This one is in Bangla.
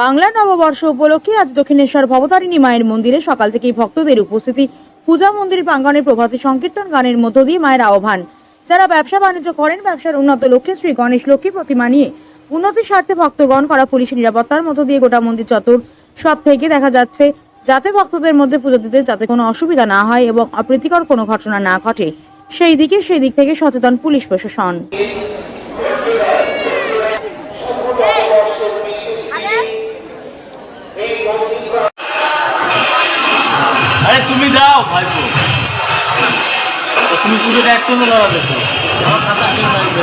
বাংলা নববর্ষ উপলক্ষে আজ দক্ষিণেশ্বর ভবতারিণী মায়ের মন্দিরে সকাল থেকেই ভক্তদের উপস্থিতি। পূজা মন্দির প্রাঙ্গণে প্রভাতী সংকীর্তন গানের মধ্য দিয়ে মায়ের আহ্বান। যারা ব্যবসা বাণিজ্য করেন, ব্যবসার উন্নত লক্ষ্যে শ্রী গণেশ লক্ষ্মী প্রতিমা নিয়ে উন্নতির স্বার্থে ভক্তগণ করা পুলিশ নিরাপত্তার মধ্য দিয়ে গোটা মন্দির চত্বর সব থেকে দেখা যাচ্ছে, যাতে ভক্তদের মধ্যে পুজো দিতে যাতে কোনো অসুবিধা না হয় এবং অপ্রীতিকর কোনো ঘটনা না ঘটে। সেই দিকে, সেই দিক থেকে সচেতন পুলিশ প্রশাসন। তুমি যাও ভাইপো। তুমি পুজোটা একসঙ্গে লড়াবে দেখো আমার খাতা লাগবে